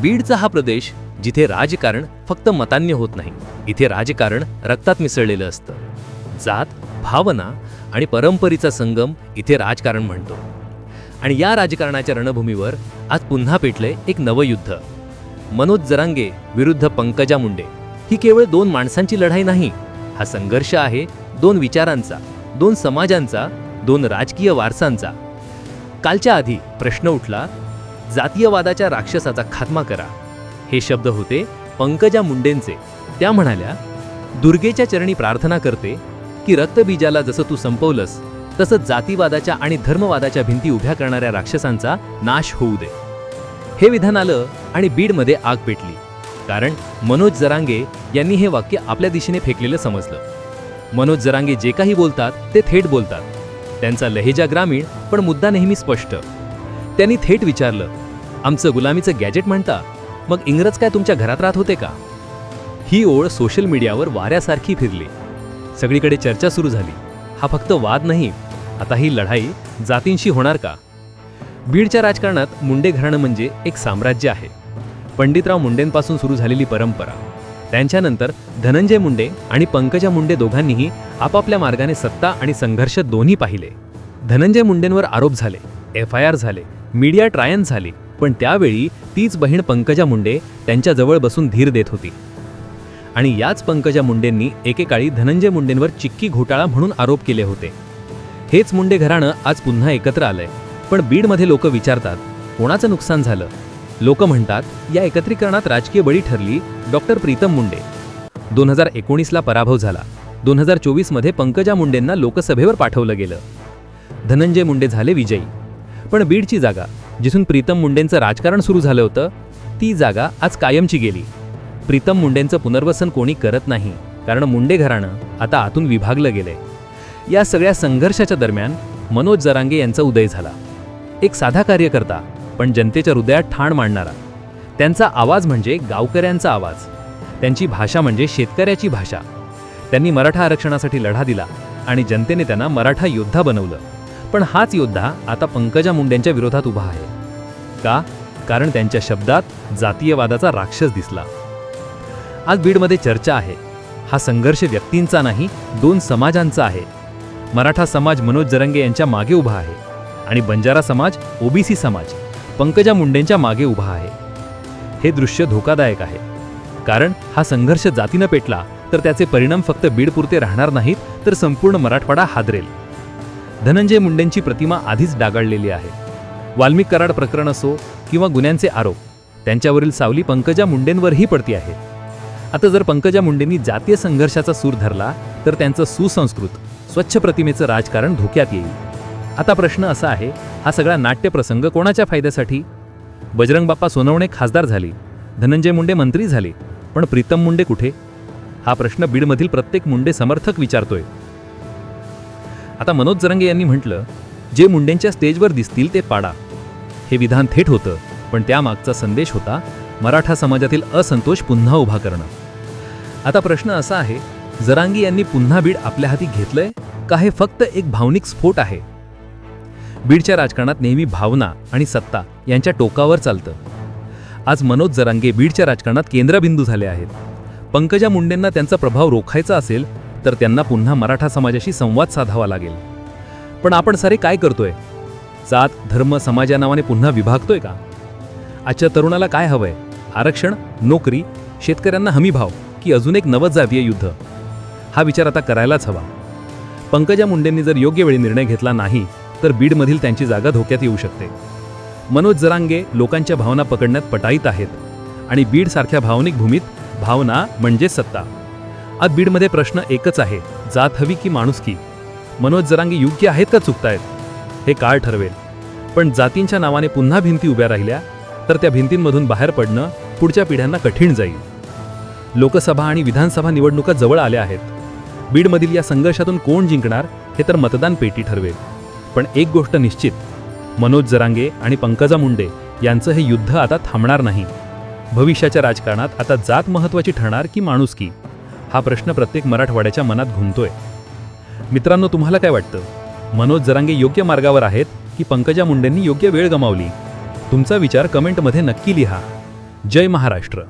बीडचा हा प्रदेश जिथे राजकारण फक्त मतान्य होत नाही इथे राजकारण रक्तात मिसळलेलं असतं. जात भावना आणि परंपरेचा संगम इथे राजकारण म्हणतो. आणि या राजकारणाच्या रणभूमीवर आज पुन्हा पेटले एक नवं युद्ध. मनोज जरांगे विरुद्ध पंकजा मुंडे. ही केवळ दोन माणसांची लढाई नाही हा संघर्ष आहे दोन विचारांचा दोन समाजांचा दोन राजकीय वारसांचा. कालच्या आधी प्रश्न उठला जातीयवादाच्या राक्षसाचा खात्मा करा. हे शब्द होते पंकजा मुंडेंचे. त्या म्हणाल्या दुर्गेच्या चरणी प्रार्थना करते की रक्तबीजाला जसं तू संपवलंस तसं जातीवादाच्या आणि धर्मवादाच्या भिंती उभ्या करणाऱ्या राक्षसांचा नाश होऊ दे. हे विधान आलं आणि बीडमध्ये आग पेटली. कारण मनोज जरांगे यांनी हे वाक्य आपल्या दिशेने फेकलेलं समजलं. मनोज जरांगे जे काही बोलतात ते थेट बोलतात. त्यांचा लहेजा ग्रामीण पण मुद्दा नेहमी स्पष्ट. त्यांनी थेट विचारलं आमचं गुलामीचं गॅजेट म्हणता मग इंग्रज काय तुमच्या घरात राहत होते का? ही ओळ सोशल मीडियावर वाऱ्यासारखी फिरली. सगळीकडे चर्चा सुरू झाली. हा फक्त वाद नाही आता ही लढाई जातींशी होणार का? बीडच्या राजकारणात मुंडे घराणं म्हणजे एक साम्राज्य आहे. पंडितराव मुंडेंपासून सुरू झालेली परंपरा. त्यांच्यानंतर धनंजय मुंडे आणि पंकजा मुंडे दोघांनीही आपापल्या मार्गाने सत्ता आणि संघर्ष दोन्ही पाहिले. धनंजय मुंडेंवर आरोप झाले. एफ आय आर झाले मीडिया ट्रायन झाली पण त्यावेळी तीच बहीण पंकजा मुंडे त्यांच्याजवळ बसून धीर देत होती. आणि याच पंकजा मुंडेंनी एकेकाळी धनंजय मुंडेंवर चिक्की घोटाळा म्हणून आरोप केले होते. हेच मुंडे घराणं आज पुन्हा एकत्र आलंय पण बीडमध्ये लोक विचारतात कोणाचं नुकसान झालं? लोक म्हणतात या एकत्रीकरणात राजकीय बळी ठरली डॉक्टर प्रीतम मुंडे. दोन हजार एकोणीसला पराभव झाला. दोन हजार चोवीसमध्ये पंकजा मुंडेंना लोकसभेवर पाठवलं गेलं. धनंजय मुंडे झाले विजयी. पण बीडची जागा जिथून प्रीतम मुंडेंचं राजकारण सुरू झालं होतं ती जागा आज कायमची गेली. प्रीतम मुंडेंचं पुनर्वसन कोणी करत नाही कारण मुंडे घराणं आता आतून विभागलं गेलंय. या सगळ्या संघर्षाच्या दरम्यान मनोज जरांगे यांचा उदय झाला. एक साधा कार्यकर्ता पण जनतेच्या हृदयात ठाण मांडणारा. त्यांचा आवाज म्हणजे गावकऱ्यांचा आवाज. त्यांची भाषा म्हणजे शेतकऱ्याची भाषा. त्यांनी मराठा आरक्षणासाठी लढा दिला आणि जनतेने त्यांना मराठा योद्धा बनवलं. पण हाच योद्धा आता पंकजा मुंडेंच्या विरोधात उभा आहे. का? कारण त्यांच्या शब्दात जातीयवादाचा राक्षस दिसला. आज बीडमध्ये चर्चा आहे. हा संघर्ष व्यक्तींचा नाही दोन समाजांचा आहे. मराठा समाज मनोज जरंगे यांच्या मागे उभा आहे आणि बंजारा समाज ओबीसी समाज पंकजा मुंडेंच्या मागे उभा आहे. हे दृश्य धोकादायक आहे. कारण हा संघर्ष जातीनं पेटला तर त्याचे परिणाम फक्त बीडपुरते राहणार नाहीत तर संपूर्ण मराठवाडा हादरेल. धनंजय मुंडेंची प्रतिमा आधीच डागाळलेली आहे. वाल्मिक कराड प्रकरण असो किंवा गुन्ह्यांचे आरोप त्यांच्यावरील सावली पंकजा मुंडेंवरही पडती आहे. आता जर पंकजा मुंडेंनी जातीय संघर्षाचा सूर धरला तर त्यांचं सुसंस्कृत स्वच्छ प्रतिमेचं राजकारण धोक्यात येईल. आता प्रश्न असा आहे हा सगळा नाट्यप्रसंग कोणाच्या फायद्यासाठी? बजरंग बाप्पा सोनवणे खासदार झाली धनंजय मुंडे मंत्री झाले पण प्रीतम मुंडे कुठे? हा प्रश्न बीडमधील प्रत्येक मुंडे समर्थक विचारतोय. आता मनोज जरंगे यांनी म्हटलं जे मुंडेंच्या स्टेजवर दिसतील ते पाडा. हे विधान थेट होतं पण त्यामागचा संदेश होता मराठा समाजातील असंतोष पुन्हा उभा करणं. आता प्रश्न असा आहे जरांगी यांनी पुन्हा बीड आपल्या हाती घेतलंय का हे फक्त एक भावनिक स्फोट आहे? बीडच्या राजकारणात नेहमी भावना आणि सत्ता यांच्या टोकावर चालतं. आज मनोज जरांगे बीडच्या राजकारणात केंद्रबिंदू झाले आहेत. पंकजा मुंडेंना त्यांचा प्रभाव रोखायचा असेल तर त्यांना पुन्हा मराठा समाजाशी संवाद साधावा लागेल. पण आपण सारे काय करतोय? जात धर्म समाजा नावाने पुन्हा विभागतोय का? आजच्या तरुणाला काय हवंय? आरक्षण नोकरी शेतकऱ्यांना हमी भाव की अजून एक नवजातीय युद्ध? हा विचार आता करायलाच हवा. पंकजा मुंडेंनी जर योग्य वेळी निर्णय घेतला नाही तर बीडमधील त्यांची जागा धोक्यात येऊ शकते. मनोज जरांगे लोकांच्या भावना पकडण्यात पटाईत आहेत आणि बीडसारख्या भावनिक भूमीत भावना म्हणजे सत्ता. आज बीडमध्ये प्रश्न एकच आहे जात हवी की माणुसकी मनोज जरांगे योग्य आहेत का चुकतायत? हे काळ ठरवेल. पण जातींच्या नावाने पुन्हा भिंती उभ्या राहिल्या तर त्या भिंतींमधून बाहेर पडणं पुढच्या पिढ्यांना कठीण जाईल. लोकसभा आणि विधानसभा निवडणुका जवळ आल्या आहेत. बीडमधील या संघर्षातून कोण जिंकणार हे तर मतदान पेटी ठरवेल. पण एक गोष्ट निश्चित मनोज जरांगे आणि पंकजा मुंडे यांचं हे युद्ध आता थांबणार नाही. भविष्याच्या राजकारणात आता जात महत्त्वाची ठरणार की माणुसकी हा प्रश्न प्रत्येक मराठवाड्याच्या मनात घुमतोय. मित्रांनो तुम्हाला काय वाटतं? मनोज जरांगे योग्य मार्गावर आहेत की पंकजा मुंडेंनी योग्य वेळ गमावली? तुमचा विचार कमेंटमध्ये नक्की लिहा. जय महाराष्ट्र.